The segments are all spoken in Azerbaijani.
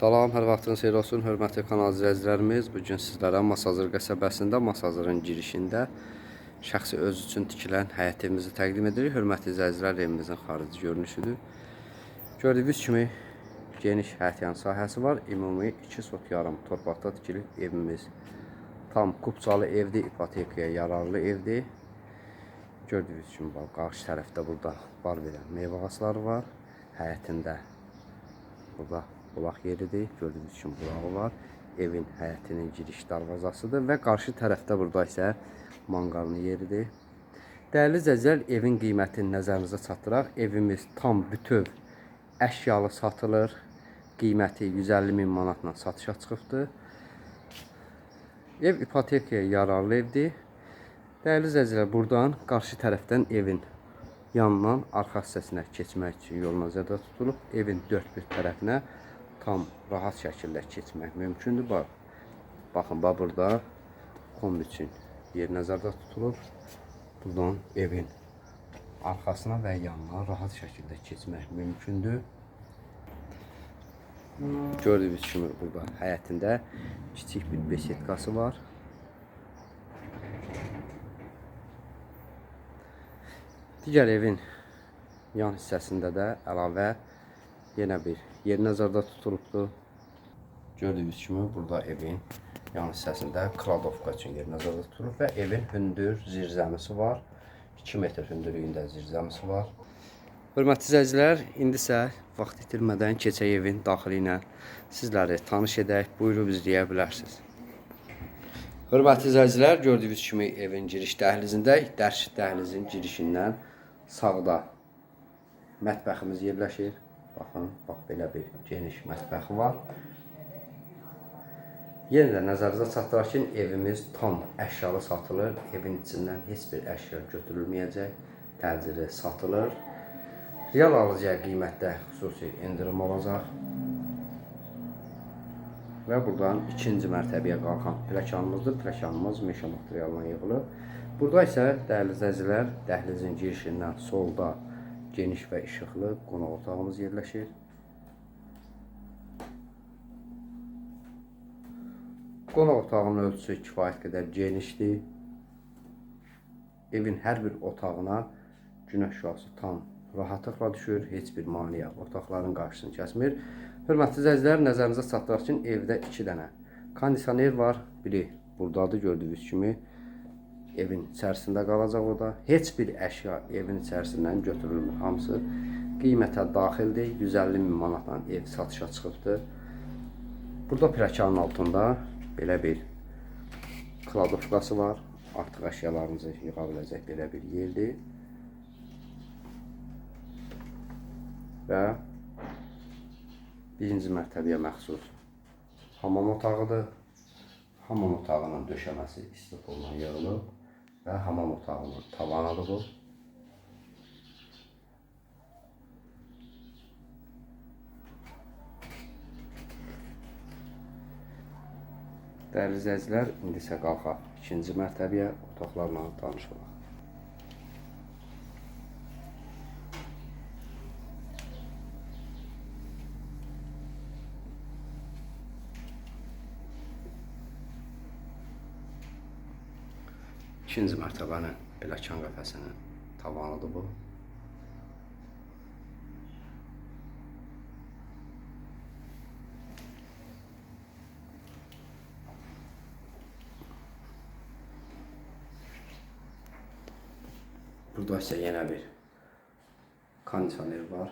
Salam, hər vaxtınız xeyir olsun, hörmətli kanal izləyicilərimiz. Bu gün sizlərə Masazır qəsəbəsində, Masazırın girişində şəxsi öz üçün tikilən həyət evimizi təqdim edirik. Hörmətli izləyicilər, evimizin xarici görünüşüdür. Gördüyünüz kimi geniş həyətyan sahəsi var. Ümumi 2 sot yarım torpaqda tikilib evimiz. Tam kupçalı evdir, ipotekaya yararlı evdir. Gördüyünüz kimi bax, qarşı tərəfdə burada bar verən meyvə ağacları var. Həyətində Burada bulaq yeridir. Gördüyünüz kimi bulağı var. Evin həyətinin giriş darvazasıdır və qarşı tərəfdə burada isə manqalın yeridir. Dəyərli izləyicilər, evin qiymətini nəzərinizə çatdıraq. Evimiz tam bütöv əşyalı satılır. Qiyməti 150 min manatla satışa çıxıbdır. Ev ipotekaya yararlı evdir. Dəyərli izləyicilər, buradan qarşı tərəfdən evin yandan arxa hissəsinə keçmək üçün yol nəzərdə tutulub. Evin dörd bir tərəfinə tam rahat şəkildə keçmək mümkündür. Bax, baxın, bax burada kom üçün yer nəzərdə tutulub. Buradan evin arxasına və yanına rahat şəkildə keçmək mümkündür. Gördüyünüz kimi burada həyətində kiçik bir besetkası var. Digər evin yan hissəsində də əlavə yenə bir yer nəzərdə tutulubdur. Gördüyünüz kimi burada evin yan hissəsində kladovka üçün yer nəzərdə tutulub və evin hündür zirzəmisi var. 2 metr hündürlüyündə zirzəmisi var. Hörmətli izləyicilər, indi isə vaxt itirmədən keçək evin daxili ilə sizləri tanış edək. Buyurub izləyə bilərsiniz. Hörmətli izləyicilər, gördüyünüz kimi evin giriş dəhlizindəyik. Dərş dəhlizin girişindən sağda mətbəximiz yerləşir. Baxın, bax belə bir geniş mətbəxi var. Yenə də nəzərinizə çatdıraq ki, evimiz tam əşyalı satılır. Evin içindən heç bir əşya götürülməyəcək. Təcili satılır. Real alıcıya qiymətdə xüsusi endirim olacaq. Və buradan ikinci mərtəbəyə qalxan pləkanımızdır. Pləkanımız meşə materialından yığılıb. Burada isə dəyərli izləyicilər, dəhlizin girişindən solda geniş və işıqlı qonaq otağımız yerləşir. Qonaq otağının ölçüsü kifayət qədər genişdir. Evin hər bir otağına günəş şüası tam rahatlıqla düşür, heç bir maneə otaqların qarşısını kəsmir. Hörmətli izləyicilər, nəzərinizə çatdıraq ki, evdə 2 dənə kondisioner var. Biri burdadır gördüyünüz kimi. Evin içərisində qalacaq o da. Heç bir əşya evin içərisindən götürülmür. Hamısı qiymətə daxildir. 150 min manatla ev satışa çıxıbdır. Burada pirakanın altında belə bir kladovkası var. Artıq əşyalarınızı yığa biləcək belə bir yerdir. Və birinci mərtəbəyə məxsus hamam otağıdır. Hamam otağının döşəməsi istiqoldan yığılıb və hamam otağının tavanıdır bu. Dəyərli izləyicilər, indi isə qalxaq ikinci mərtəbəyə otaqlarla tanış olaq. İkinci mərtəbənin pilləkən qəfəsinin tavanıdır bu. Burada isə yenə bir kondisioner var.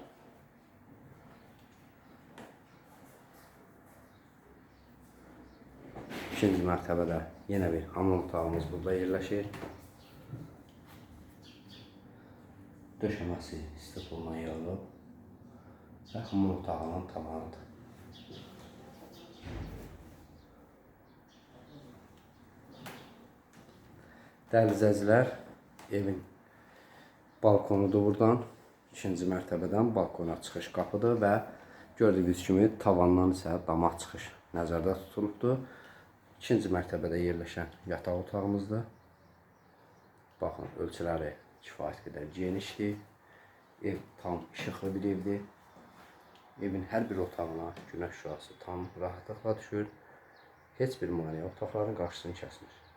İkinci mərtəbədə yenə bir hamam otağımız burada yerləşir. Döşəməsi istiqoldan yığılıb və hamam otağının tavanıdır. Dəyərli izləyicilər, evin balkonudur buradan. İkinci mərtəbədən balkona çıxış qapıdır və gördüyünüz kimi tavandan isə dama çıxış nəzərdə tutulubdur. İkinci mərtəbədə yerləşən yataq otağımızdır. Baxın, ölçüləri kifayət qədər genişdir. Ev tam işıqlı bir evdir. Evin hər bir otağına günəş şüası tam rahatlıqla düşür. Heç bir maneə otaqların qarşısını kəsmir.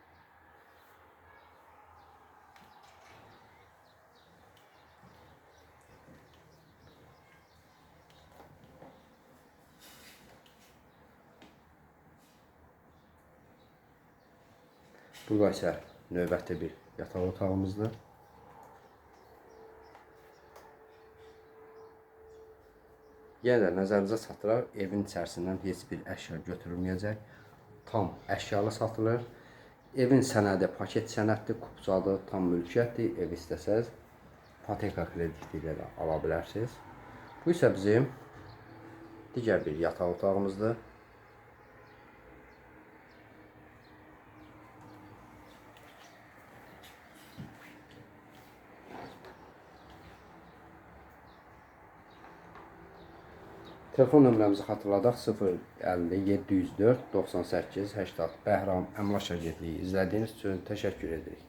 Burada isə növbəti bir yataq otağımızdır. Yenə də nəzərinizə çatdıraq, evin içərisindən heç bir əşya götürülməyəcək. Tam əşyalı satılır. Evin sənədi paket sənəddir, kupçadır, tam mülkiyyətdir. Ev istəsəz ipoteka krediti ilə də ala bilərsiniz. Bu isə bizim digər bir yataq otağımızdır. Telefon nömrəmizi xatırladaq 050 704 98 80. Bəhram Əmlak Agentliyi izlədiyiniz üçün təşəkkür edirik.